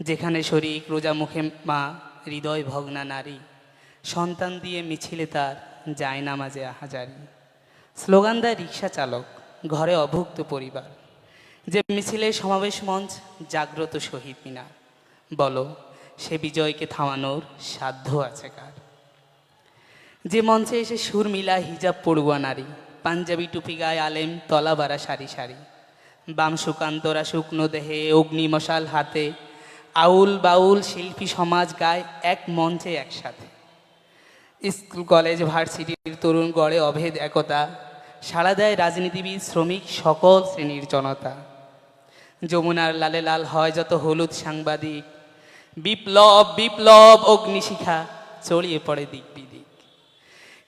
যেখানে শরিক রোজা মুখে মা, হৃদয় ভগ্না নারী। সন্তান দিয়ে মিছিলে তার যায় নামাজে আহাজারি স্লোগান দেয় রিক্সা চালক, ঘরে অভুক্ত পরিবার। যে মিছিলে সমাবেশ মঞ্চ জাগ্রত শহীদ মিনার। বলো, সে বিজয়কে থামানোর সাধ্য আছে কার? যে মঞ্চে এসে সুর মিলা হিজাব পড়ুয়া নারী। পাঞ্জাবি টুপি গায়ে আলেম তলা বাড়া সারি সারি। বাম সুকান্তরা শুকনো দেহে অগ্নি মশাল হাতে আউল বাউল শিল্পী সমাজ গায় এক মঞ্চে একসাথে। স্কুল, কলেজ, ভার্সিটির তরুণ গড়ে অভেদ একতা। সাড়া দেয় রাজনীতিবিদ, শ্রমিক, সকল শ্রেণির জনতা। যমুনার লালে লাল হয় যত হলুদ সাংবাদিক। বিপ্লব বিপ্লব, অগ্নিশিখা চড়িয়ে পড়ে দিক বিদিক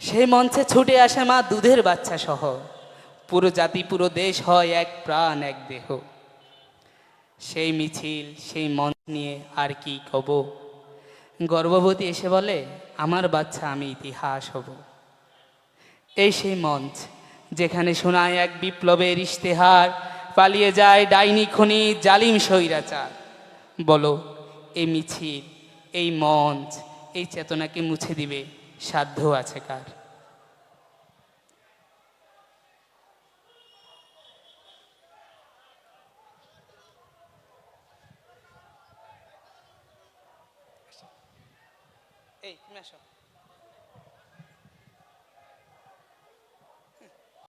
সেই মঞ্চে ছুটে আসে মা দুধের বাচ্চা সহ। পুরো জাতি, পুরো দেশ হয় এক প্রাণ, এক দেহ। সেই মিছিল, সেই মঞ্চ নিয়ে আর কি কব? গর্ভবতী এসে বলে, আমার বাচ্চা, আমি ইতিহাস হব। এই সেই মঞ্চ, যেখানে শোনায় এক বিপ্লবের ইশতেহার, পালিয়ে যায় ডাইনি খনি জালিম স্বৈরাচার। বলো এই মিছিল, এই মঞ্চ, এই চেতনাকে মুছে দিবে, সাধ্য আছে কার? 哎，你说。